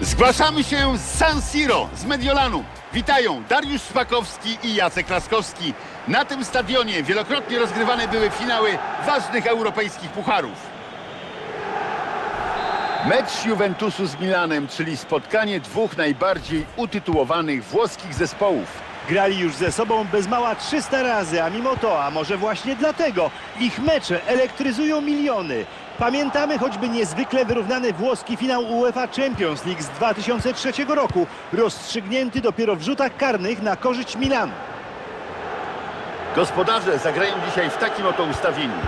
Zgłaszamy się z San Siro, z Mediolanu. Witają Dariusz Szpakowski i Jacek Laskowski. Na tym stadionie wielokrotnie rozgrywane były finały ważnych europejskich pucharów. Mecz Juventusu z Milanem, czyli spotkanie dwóch najbardziej utytułowanych włoskich zespołów. Grali już ze sobą bez mała 300 razy, a mimo to, a może właśnie dlatego, ich mecze elektryzują miliony. Pamiętamy choćby niezwykle wyrównany włoski finał UEFA Champions League z 2003 roku, rozstrzygnięty dopiero w rzutach karnych na korzyść Milanu. Gospodarze zagrają dzisiaj w takim oto ustawieniu.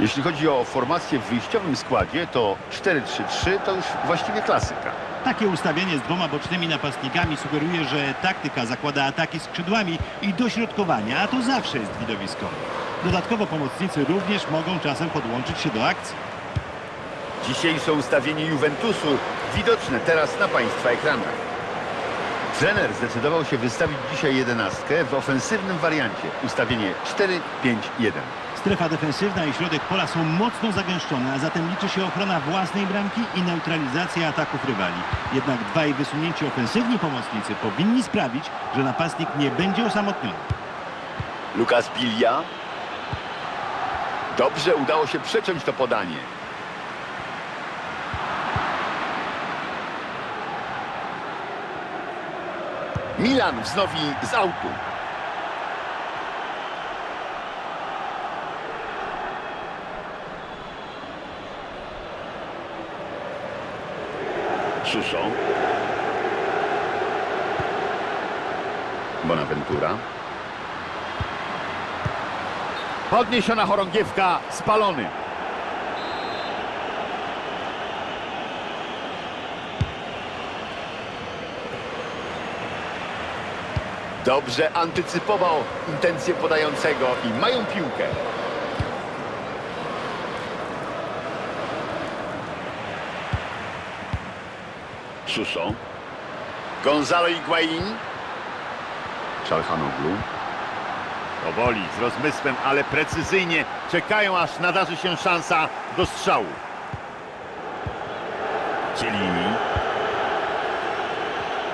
Jeśli chodzi o formację w wyjściowym składzie, to 4-3-3 to już właściwie klasyka. Takie ustawienie z dwoma bocznymi napastnikami sugeruje, że taktyka zakłada ataki skrzydłami i dośrodkowania, a to zawsze jest widowiskowe. Dodatkowo pomocnicy również mogą czasem podłączyć się do akcji. Dzisiejsze ustawienie Juventusu widoczne teraz na Państwa ekranach. Trener zdecydował się wystawić dzisiaj jedenastkę w ofensywnym wariancie. Ustawienie 4-5-1. Strefa defensywna i środek pola są mocno zagęszczone, a zatem liczy się ochrona własnej bramki i neutralizacja ataków rywali. Jednak dwaj wysunięci ofensywni pomocnicy powinni sprawić, że napastnik nie będzie osamotniony. Lukas Bilia. Dobrze udało się przeciąć to podanie. Milan wznowi z autu. Suso. Bonaventura. Podniesiona chorągiewka, spalony. Dobrze antycypował intencje podającego i mają piłkę. Suso. Gonzalo Higuain. Czalhanoglu. Powoli, z rozmysłem, ale precyzyjnie czekają, aż nadarzy się szansa do strzału. Cielini.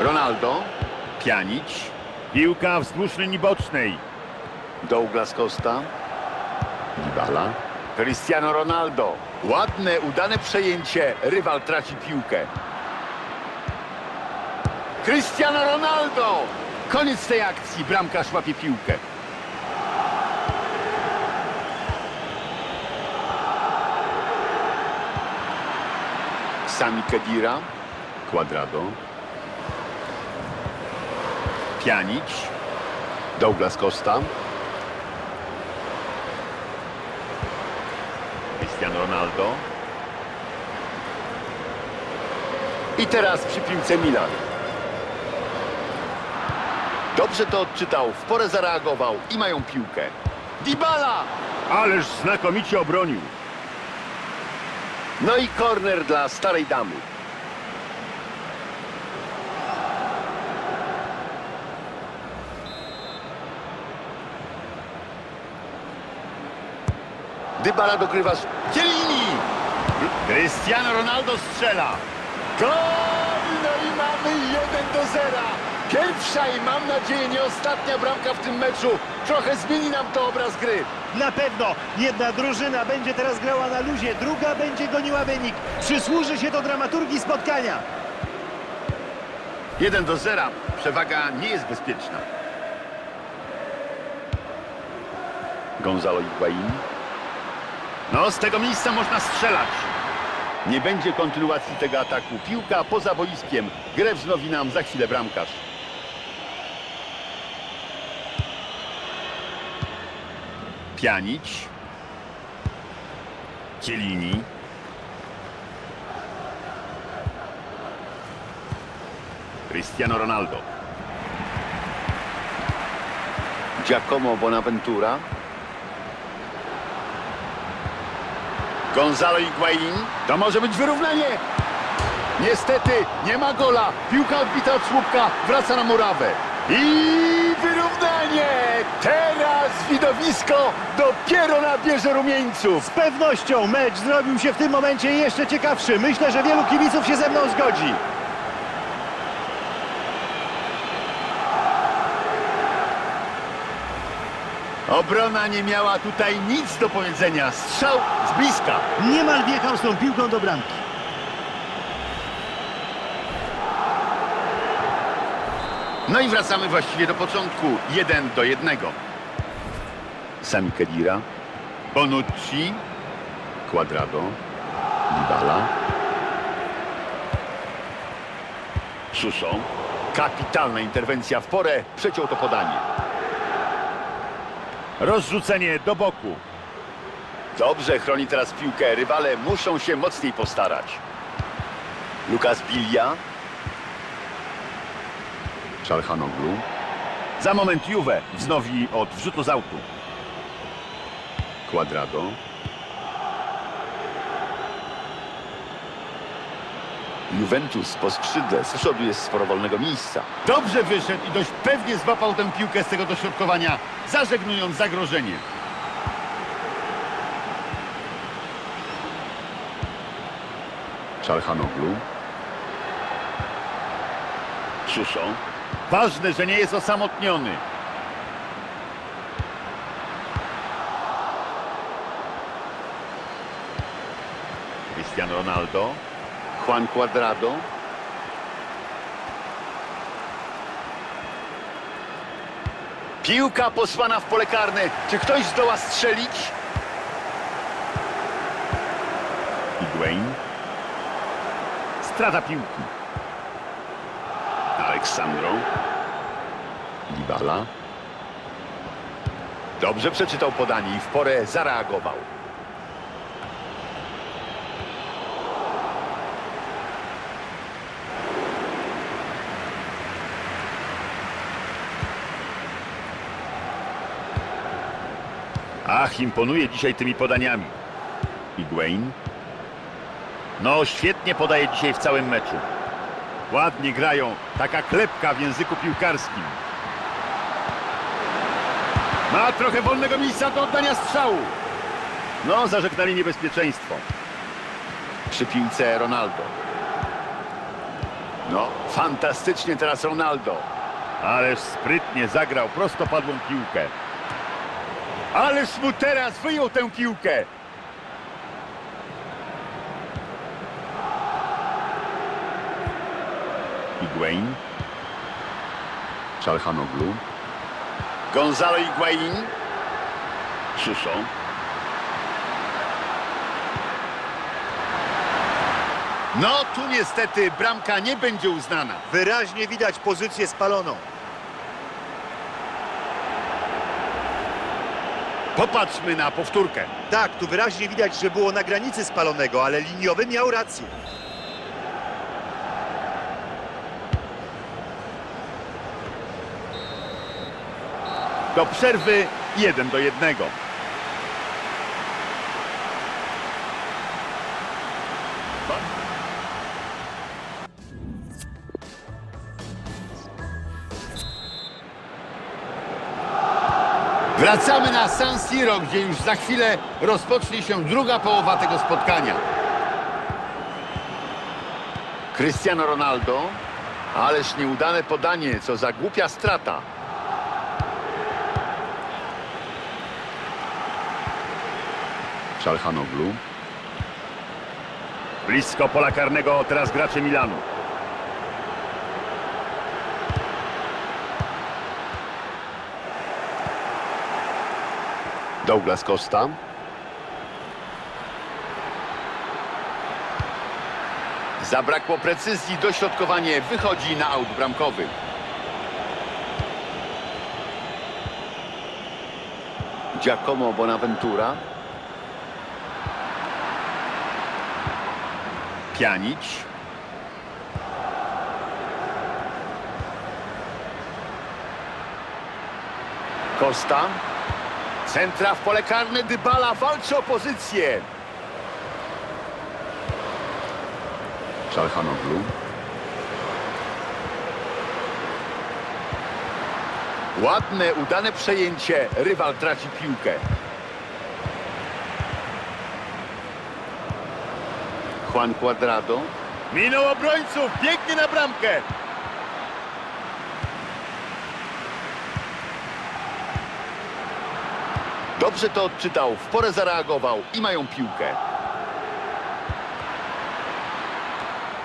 Ronaldo. Pianić. Piłka wzdłuż linii bocznej. Douglas Costa. Dybala. Cristiano Ronaldo. Ładne, udane przejęcie. Rywal traci piłkę. Cristiano Ronaldo! Koniec tej akcji. Bramkarz łapie piłkę. Sami Kedira, Quadrado, Pjanic, Douglas Costa, Cristiano Ronaldo i teraz przy piłce Milan. Dobrze to odczytał, w porę zareagował i mają piłkę. Dybala! Ależ znakomicie obronił. No i korner dla starej damy. Dybala dogrywa z Cielini! Cristiano Ronaldo strzela. Gol! No i mamy 1 do 0. Pierwsza i mam nadzieję nie ostatnia bramka w tym meczu. Trochę zmieni nam to obraz gry. Na pewno jedna drużyna będzie teraz grała na luzie, druga będzie goniła wynik. Przysłuży się to dramaturgii spotkania. 1 do 0. Przewaga nie jest bezpieczna. Gonzalo Higuain. No, z tego miejsca można strzelać. Nie będzie kontynuacji tego ataku. Piłka poza boiskiem. Grę wznowi nam za chwilę bramkarz. Pianić. Cielini. Cristiano Ronaldo. Giacomo Bonaventura. Gonzalo Higuain. To może być wyrównanie. Niestety nie ma gola. Piłka odbita od słupka. Wraca na murawę. I wyrównanie. Teraz widowisko dopiero nabierze rumieńców. Z pewnością mecz zrobił się w tym momencie jeszcze ciekawszy. Myślę, że wielu kibiców się ze mną zgodzi. Obrona nie miała tutaj nic do powiedzenia. Strzał z bliska. Niemal wjechał z tą piłką do bramki. No i wracamy właściwie do początku. Jeden do jednego. Sami Kedira, Bonucci, Quadrado, Dybala, Suso. Kapitalna interwencja w porę. Przeciął to podanie. Rozrzucenie do boku. Dobrze chroni teraz piłkę. Rywale muszą się mocniej postarać. Lukas Bilia. Szalhanoglu. Za moment Juve wznowi od wrzutu z autu. Quadrado. Juventus po skrzydle. Z przodu jest sporo wolnego miejsca. Dobrze wyszedł i dość pewnie złapał tę piłkę z tego dośrodkowania, zażegnując zagrożenie. Szalhanoglu. Suso. Ważne, że nie jest osamotniony. Cristiano Ronaldo. Juan Cuadrado. Piłka posłana w pole karne. Czy ktoś zdoła strzelić? Higuain. Strata piłki. Aleksandro. Dybala. Dobrze przeczytał podanie i w porę zareagował. Ach, imponuje dzisiaj tymi podaniami. Higuain. No, świetnie podaje dzisiaj w całym meczu. Ładnie grają. Taka klepka w języku piłkarskim. Ma trochę wolnego miejsca do oddania strzału. No, zażegnali niebezpieczeństwo. Przy piłce Ronaldo. No, fantastycznie teraz Ronaldo. Ależ sprytnie zagrał prostopadłą piłkę. Ależ mu teraz wyjął tę piłkę. Higuain. Szalhanoglu. Gonzalo Higuain. Suso. No, tu niestety bramka nie będzie uznana. Wyraźnie widać pozycję spaloną. Popatrzmy na powtórkę. Tak, tu wyraźnie widać, że było na granicy spalonego, ale liniowy miał rację. Do przerwy 1 do 1. Wracamy na San Siro, gdzie już za chwilę rozpocznie się druga połowa tego spotkania. Cristiano Ronaldo, ależ nieudane podanie, co za głupia strata. Szalhanoglu. Blisko pola karnego teraz gracze Milanu. Douglas Costa. Zabrakło precyzji, dośrodkowanie wychodzi na aut bramkowy. Giacomo Bonaventura. Pjanić. Costa. Centra w pole karne. Dybala walczy o pozycję. Szalhanoglu. Ładne, udane przejęcie. Rywal traci piłkę. Juan Cuadrado. Minął obrońców, biegnie na bramkę. Dobrze to odczytał, w porę zareagował i mają piłkę.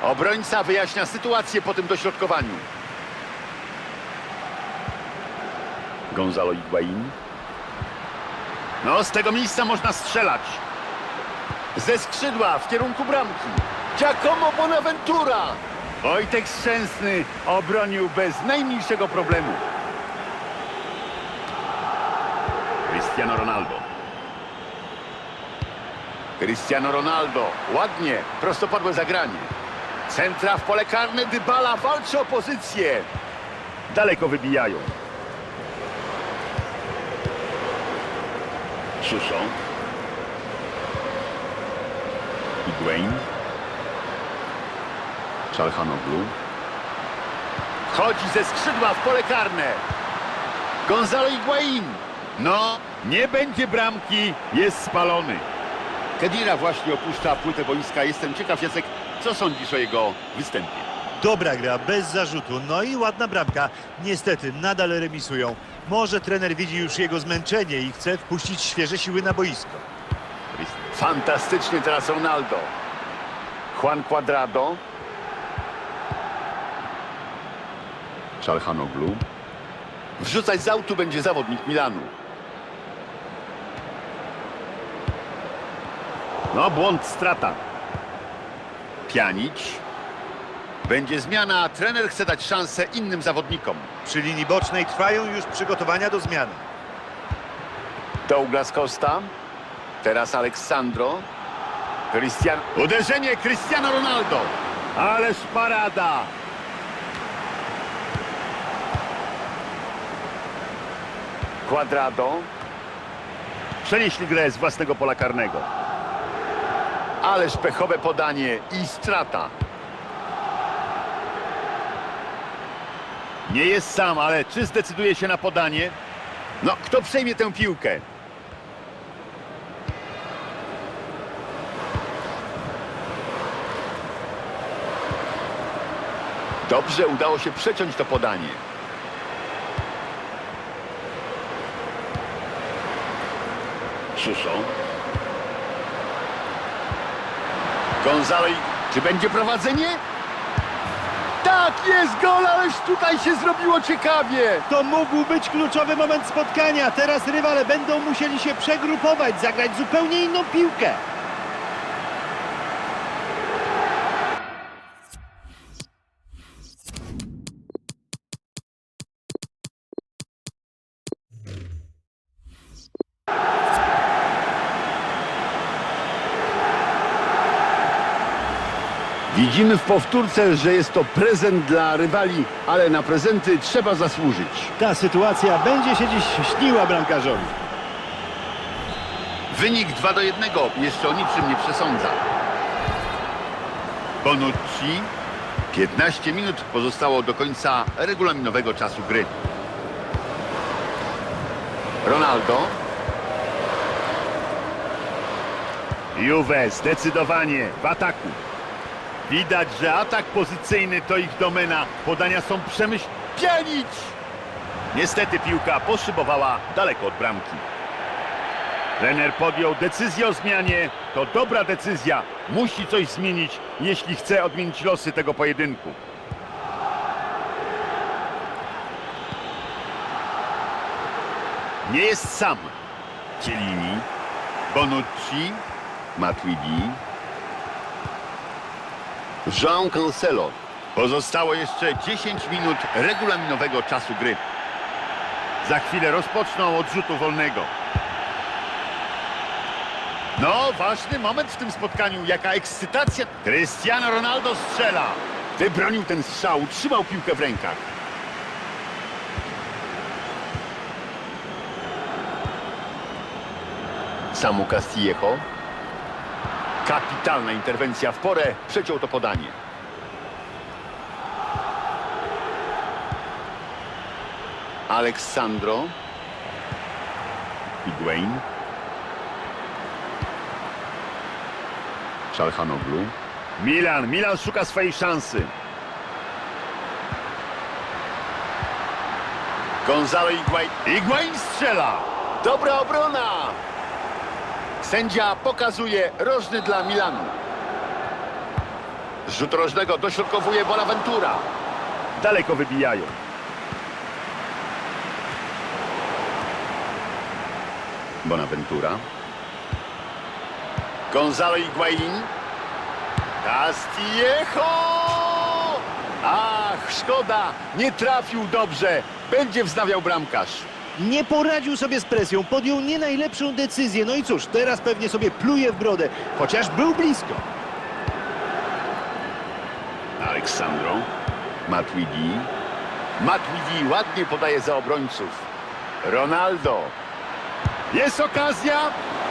Obrońca wyjaśnia sytuację po tym dośrodkowaniu. Gonzalo Higuain. No, z tego miejsca można strzelać. Ze skrzydła w kierunku bramki. Giacomo Bonaventura. Wojtek Szczęsny obronił bez najmniejszego problemu. Cristiano Ronaldo. Cristiano Ronaldo. Ładnie. Prostopadłe zagranie. Centra w pole karne. Dybala walczy o pozycję. Daleko wybijają. Suso. Higuain. Czalhanoglu. Wchodzi ze skrzydła w pole karne. Gonzalo Higuain. No, nie będzie bramki, jest spalony. Kedira właśnie opuszcza płytę boiska. Jestem ciekaw, Jacek, co sądzisz o jego występie? Dobra gra, bez zarzutu. No i ładna bramka. Niestety, nadal remisują. Może trener widzi już jego zmęczenie i chce wpuścić świeże siły na boisko. Fantastycznie teraz Ronaldo. Juan Cuadrado. Czalhanoglu. Wrzucać z autu będzie zawodnik Milanu. No, błąd, strata. Pianić. Będzie zmiana, trener chce dać szansę innym zawodnikom. Przy linii bocznej trwają już przygotowania do zmiany. Douglas Costa. Teraz Aleksandro. Cristian... Uderzenie Cristiano Ronaldo. Ależ parada. Quadrado. Przenieśli grę z własnego pola karnego. Ależ pechowe podanie i strata. Nie jest sam, ale czy zdecyduje się na podanie? No, kto przejmie tę piłkę? Dobrze udało się przeciąć to podanie. Suso. Gonzalo, czy będzie prowadzenie? Tak, jest gol, ależ tutaj się zrobiło ciekawie. To mógł być kluczowy moment spotkania. Teraz rywale będą musieli się przegrupować, zagrać zupełnie inną piłkę. Widzimy w powtórce, że jest to prezent dla rywali, ale na prezenty trzeba zasłużyć. Ta sytuacja będzie się dziś śniła bramkarzowi. Wynik 2 do 1 jeszcze o niczym nie przesądza. Bonucci. 15 minut pozostało do końca regulaminowego czasu gry. Ronaldo. Juve zdecydowanie w ataku. Widać, że atak pozycyjny to ich domena. Podania są przemyśl... Pianić! Niestety piłka poszybowała daleko od bramki. Trener podjął decyzję o zmianie. To dobra decyzja. Musi coś zmienić, jeśli chce odmienić losy tego pojedynku. Nie jest sam. Cielini, Bonucci, Matuidi, Jean Cancelo. Pozostało jeszcze 10 minut regulaminowego czasu gry. Za chwilę rozpoczną od rzutu wolnego. No, ważny moment w tym spotkaniu. Jaka ekscytacja. Cristiano Ronaldo strzela. Wybronił ten strzał, trzymał piłkę w rękach. Samu Castillejo. Kapitalna interwencja w porę. Przeciął to podanie. Aleksandro. Higuain. Czalhanoglu. Milan, Milan szuka swojej szansy. Gonzalo Higuain. Higuain strzela. Dobra obrona! Sędzia pokazuje rożny dla Milanu. Z rzutu rożnego dośrodkowuje Bonaventura. Daleko wybijają. Bonaventura. Gonzalo Higuain. Castillejo! Ach, szkoda, nie trafił dobrze. Będzie wznawiał bramkarz. Nie poradził sobie z presją, podjął nie najlepszą decyzję. No i cóż, teraz pewnie sobie pluje w brodę, chociaż był blisko. Aleksandro. Matuidi. Matuidi ładnie podaje za obrońców. Ronaldo. Jest okazja.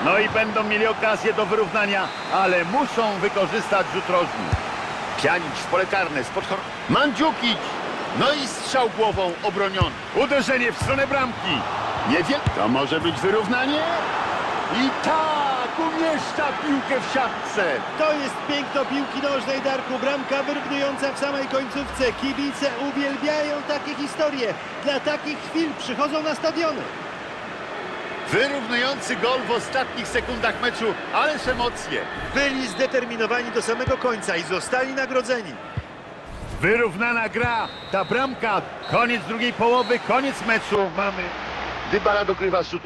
No i będą mieli okazję do wyrównania, ale muszą wykorzystać rzut rożny. Pianić w pole karne spod chor... No i strzał głową obroniony. Uderzenie w stronę bramki. Nie wiem, to może być wyrównanie? I tak umieszcza piłkę w siatce. To jest piękno piłki nożnej, Darku. Bramka wyrównująca w samej końcówce. Kibice uwielbiają takie historie. Dla takich chwil przychodzą na stadiony. Wyrównujący gol w ostatnich sekundach meczu, ależ emocje. Byli zdeterminowani do samego końca i zostali nagrodzeni. Wyrównana gra, ta bramka, koniec drugiej połowy, koniec meczu. Mamy. Dybala dogrywa rzut.